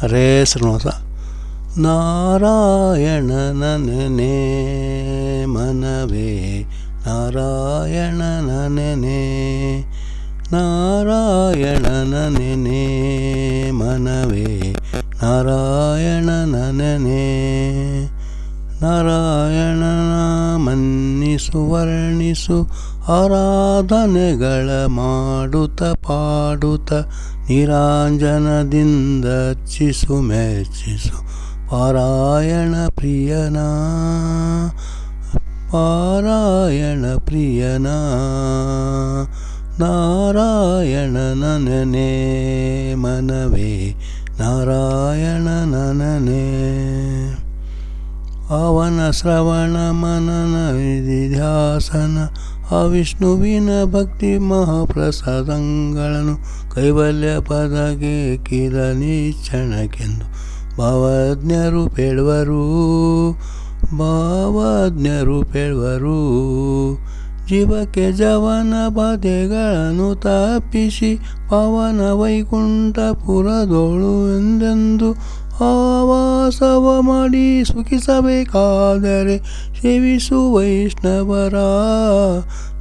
ಹರೇ ಶ್ರೀನಿವಾಸ. ನಾರಾಯಣನನೇ ಮನವೇ ನಾರಾಯಣನನೇ ನಾರಾಯಣನನೇ ಮನವೇ ನಾರಾಯಣನನೇ ನಾರಾಯಣನ ಮನ್ನಿಸು ವರ್ಣಿಸು ಆರಾಧನೆಗಳ ಮಾಡುತ್ತ ಪಾಡುತ್ತ ನಿರಾಂಜನದಿಂದ ಅರ್ಚಿಸು ಮೆಚ್ಚಿಸು ಪಾರಾಯಣ ಪ್ರಿಯನ ಪಾರಾಯಣ ಪ್ರಿಯನ ನಾರಾಯಣನನೇ ಮನವೇ ನಾರಾಯಣನನೇ ಅವನ ಶ್ರವಣ ಮನನ ವಿಧಿಧ್ಯಾಸನ ಆ ವಿಷ್ಣುವಿನ ಭಕ್ತಿ ಮಹಾಪ್ರಸಾದಂಗಳನ್ನು ಕೈವಲ್ಯ ಪದಗೆ ಕಿಲ ನಿಚ್ಚಣಕ್ಕೆಂದು ಭಾವಜ್ಞರು ಪೇಳುವರು ಭಾವಜ್ಞರು ಪೇಳುವರು ಜೀವಕ್ಕೆ ಜವನ ಬಾಧೆಗಳನ್ನು ತಪ್ಪಿಸಿ ಪವನ ವೈಕುಂಠಪುರದೋಳು ಎಂದೆಂದು ಆವಾಸವ ಮಾಡಿ ಸುಖಿಸಬೇಕಾದರೆ ಸೇವಿಸು ವೈಷ್ಣವರ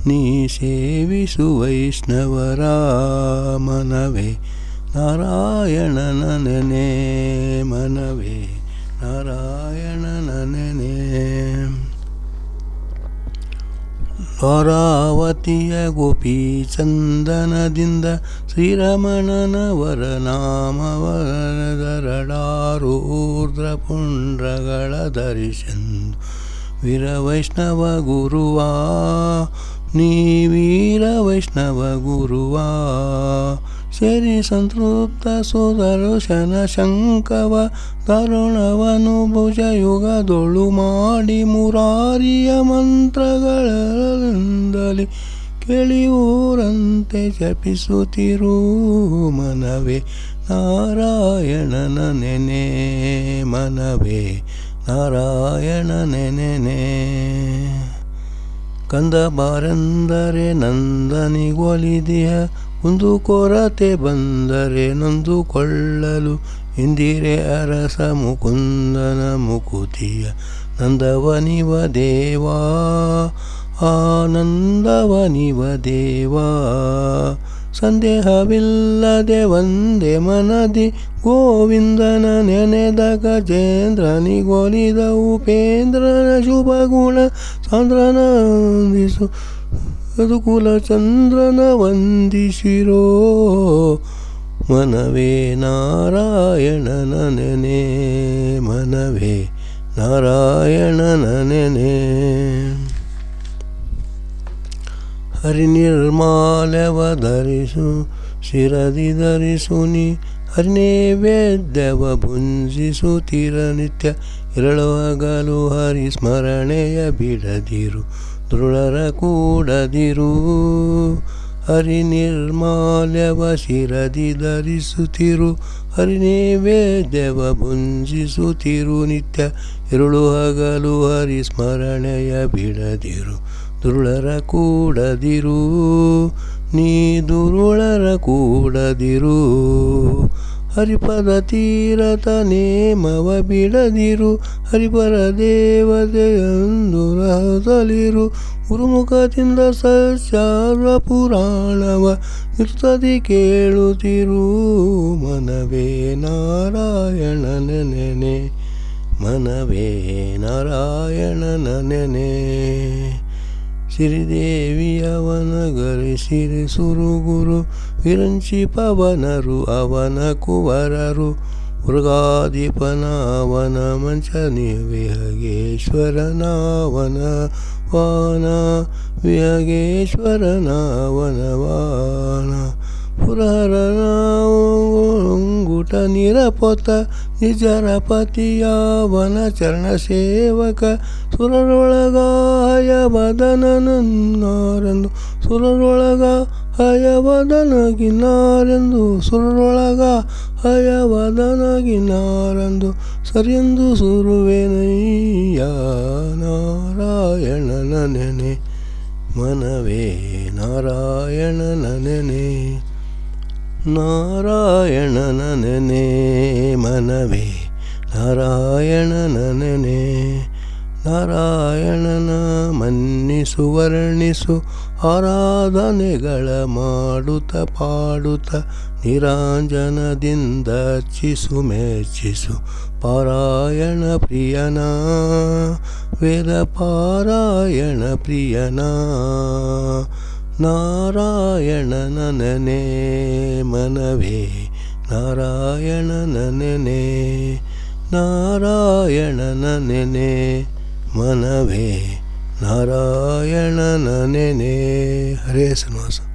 ನೀ ಸೇವಿಸು ವೈಷ್ಣವರ ಮನವೇ. ನಾರಾಯಣನನೇ ಮನವೇ ನಾರಾಯಣನನೇ ಲೋರಾವತಿಯ ಗೋಪಿ ಚಂದನದಿಂದ ಶ್ರೀರಮಣನ ವರನಾಮವರಡಾರೂರ್ಧ್ರ ಪುಂಡ್ರಗಳ ವೀರ ವೈಷ್ಣವ ಗುರುವ ನೀ ವೀರ ವೈಷ್ಣವ ಗುರುವ ಸೇರಿ ಸಂತೃಪ್ತ ಸುದರ್ಶನ ಶಂಕವ ತರುಣವನು ದೊಳು ಮಾಡಿ ಮುರಾರಿಯ ಮಂತ್ರಗಳಿಂದಲೇ ಕೇಳಿಯೂರಂತೆ ಜಪಿಸುತ್ತಿರು ಮನವೇ. ನಾರಾಯಣನ ನೆನೆ ಮನವೇ, ನಾರಾಯಣ ನೆನೆನೆ ಕಂದ ಬಾರೆಂದರೆ ನಂದನಿಗೊಲಿದಿಯ ಒಂದು ಕೊರತೆ ಬಂದರೆ ನೊಂದುಕೊಳ್ಳಲು ಇಂದಿರೆ ಅರಸ ಮುಕುಂದನ ಮುಕುತಿಯ ನಂದವನಿವ ದೇವಾ ಆನಂದವನಿವ ದೇವಾ. ಸಂದೇಹವಿಲ್ಲದೆ ಒಂದೇ ಮನದಿ ಗೋವಿಂದನ ನೆನೆದ ಗಜೇಂದ್ರನಿಗೊಲಿದ ಉಪೇಂದ್ರನ ಶುಭ ಗುಣ ಚಂದ್ರನ ಕುಲಚಂದ್ರನ ವಂದಿಸಿರೋ ಮನವೇ ನಾರಾಯಣನ ನೆನೆ, ಮನವೇ ನಾರಾಯಣನ ನೆನೆ. ಹರಿನಿರ್ಮಾಲವ ಧರಿಸು, ಶಿರದಿ ಧರಿಸು ನೀ ಭುಂಜಿಸು ಭುಂಜಿಸುತ್ತಿರ ನಿತ್ಯ ಇರಳು ಹಗಲು ಹರಿ ಸ್ಮರಣೆಯ ಬಿಡದಿರು. ದೃಢರ ಕೂಡದಿರು. ಹರಿ ನಿರ್ಮಾಲ್ಯವ ಶಿರದಿ ಧರಿಸುತ್ತಿರು. ಹರಿನೈವೇದ್ಯವ ಭುಂಜಿಸುತ್ತಿರು. ನಿತ್ಯ ಇರುಳು ಹಗಲು ಹರಿ ಸ್ಮರಣೆಯ ಬಿಡದಿರು. ದುರುಳರ ಕೂಡದಿರು. ನೀ ದುರುಳರ ಕೂಡದಿರು. ಹರಿಪದ ತೀರತ ನೇಮವ ಬಿಡದಿರು, ಹರಿಪರ ದೇವತೆಯೊಂದು ರಹಸಲಿರು. ಗುರುಮುಖದಿಂದ ಸಸ್ಯಾರ ಪುರಾಣವ ಇರ್ತದಿ ಕೇಳುತ್ತಿರು ಮನವೇ ನಾರಾಯಣ ನೆನೆ, ಮನವೇ ನಾರಾಯಣ ನೆನೆ. ಸಿರಿದೇವಿಯವನ ಗರಿಸಿರಿ ಸುರುಗುರು ವಿರಂಚಿ ಪವನರು ಅವನ ಕುವರರು ಮೃಗಾಧಿಪನ ಅವನ ಮಂಚನಿ ವಿಹಗೇಶ್ವರನಾವನ ವಾನ ವಿಹಗೇಶ್ವರನ ವಾನ ಪುರಹರನಾಂಗುಟ ನಿರಪೊತ ನಿಜರ ಪತಿಯಾವನ ಚರಣ ಸೇವಕ ಸುರರೊಳಗ ಹಯವದನನಾರೆಂದು ಸುರರೊಳಗ ಹಯವದನಗಿನಾರೆಂದು ಸುರರೊಳಗ ಹಯವದನಗಿನಾರೆಂದು ಸರಿಯೆಂದು ಸುರುವೆನಯ್ಯ ನಾರಾಯಣನ ನೆನೆ, ಮನವೇ ನಾರಾಯಣನ ನೆನೆ ನಾರಾಯಣನ ನೆನೆ, ಮನವೇ ನಾರಾಯಣನ ನೆನೆ. ನಾರಾಯಣನ ಮನ್ನಿಸು, ವರ್ಣಿಸು, ಆರಾಧನೆಗಳ ಮಾಡುತ್ತ ಪಾಡುತ್ತ ನಿರಾಂಜನದಿಂದ ಅರ್ಚಿಸು ಮೆಚ್ಚಿಸು. ಪಾರಾಯಣ ಪ್ರಿಯನ, ವೇದ ಪಾರಾಯಣ ಪ್ರಿಯನ, ನಾರಾಯಣನ ನೆನೆ ಮನವೇ, ನಾರಾಯಣನ ನೆನೆ ನಾರಾಯಣನ ನೆನೆ. मनवे नारायणननिने हरे श्रसन